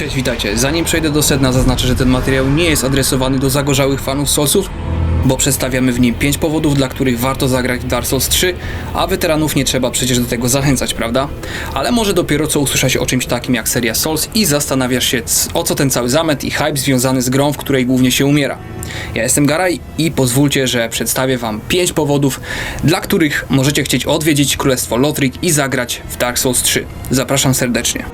Cześć, witajcie. Zanim przejdę do sedna, zaznaczę, że ten materiał nie jest adresowany do zagorzałych fanów Soulsów, bo przedstawiamy w nim 5 powodów, dla których warto zagrać w Dark Souls 3, a weteranów nie trzeba przecież do tego zachęcać, prawda? Ale może dopiero co usłyszałeś o czymś takim jak seria Souls i zastanawiasz się, o co ten cały zamęt i hype związany z grą, w której głównie się umiera. Ja jestem Garaj i pozwólcie, że przedstawię wam 5 powodów, dla których możecie chcieć odwiedzić Królestwo Lothric i zagrać w Dark Souls 3. Zapraszam serdecznie.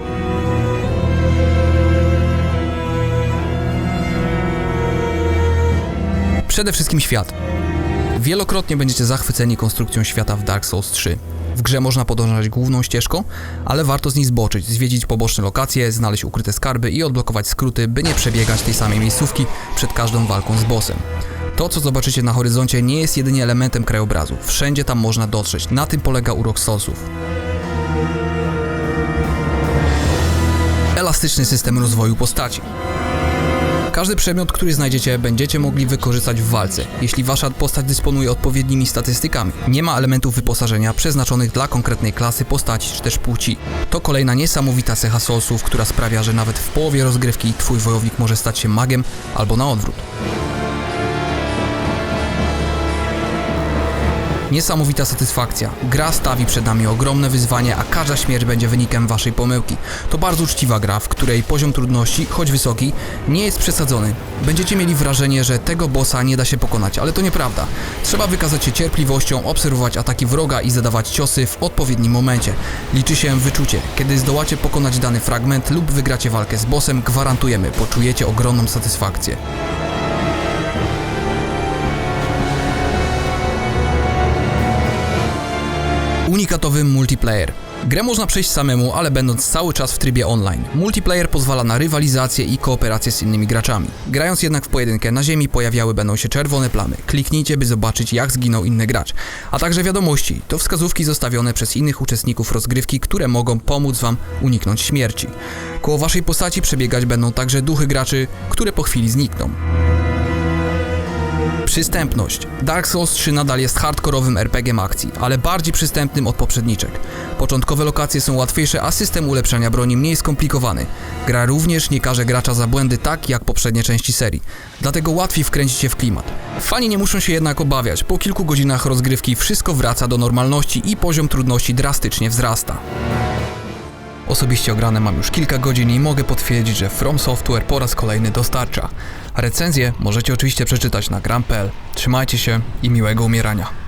Przede wszystkim świat. Wielokrotnie będziecie zachwyceni konstrukcją świata w Dark Souls 3. W grze można podążać główną ścieżką, ale warto z niej zboczyć, zwiedzić poboczne lokacje, znaleźć ukryte skarby i odblokować skróty, by nie przebiegać tej samej miejscówki przed każdą walką z bossem. To, co zobaczycie na horyzoncie, nie jest jedynie elementem krajobrazu. Wszędzie tam można dotrzeć. Na tym polega urok Soulsów. Elastyczny system rozwoju postaci. Każdy przedmiot, który znajdziecie, będziecie mogli wykorzystać w walce, jeśli wasza postać dysponuje odpowiednimi statystykami. Nie ma elementów wyposażenia przeznaczonych dla konkretnej klasy postaci czy też płci. To kolejna niesamowita cecha Soulsów, która sprawia, że nawet w połowie rozgrywki twój wojownik może stać się magiem albo na odwrót. Niesamowita satysfakcja. Gra stawi przed nami ogromne wyzwanie, a każda śmierć będzie wynikiem waszej pomyłki. To bardzo uczciwa gra, w której poziom trudności, choć wysoki, nie jest przesadzony. Będziecie mieli wrażenie, że tego bossa nie da się pokonać, ale to nieprawda. Trzeba wykazać się cierpliwością, obserwować ataki wroga i zadawać ciosy w odpowiednim momencie. Liczy się wyczucie. Kiedy zdołacie pokonać dany fragment lub wygracie walkę z bossem, gwarantujemy, poczujecie ogromną satysfakcję. Unikatowy multiplayer. Grę można przejść samemu, ale będąc cały czas w trybie online. Multiplayer pozwala na rywalizację i kooperację z innymi graczami. Grając jednak w pojedynkę, na ziemi pojawiały będą się czerwone plamy. Kliknijcie, by zobaczyć jak zginął inny gracz. A także wiadomości. To wskazówki zostawione przez innych uczestników rozgrywki, które mogą pomóc wam uniknąć śmierci. Koło waszej postaci przebiegać będą także duchy graczy, które po chwili znikną. Przystępność. Dark Souls 3 nadal jest hardkorowym RPG akcji, ale bardziej przystępnym od poprzedniczek. Początkowe lokacje są łatwiejsze, a system ulepszania broni mniej skomplikowany. Gra również nie karze gracza za błędy tak jak poprzednie części serii, dlatego łatwiej wkręcić się w klimat. Fani nie muszą się jednak obawiać, po kilku godzinach rozgrywki wszystko wraca do normalności i poziom trudności drastycznie wzrasta. Osobiście ograne mam już kilka godzin i mogę potwierdzić, że From Software po raz kolejny dostarcza. Recenzję możecie oczywiście przeczytać na gram.pl. Trzymajcie się i miłego umierania.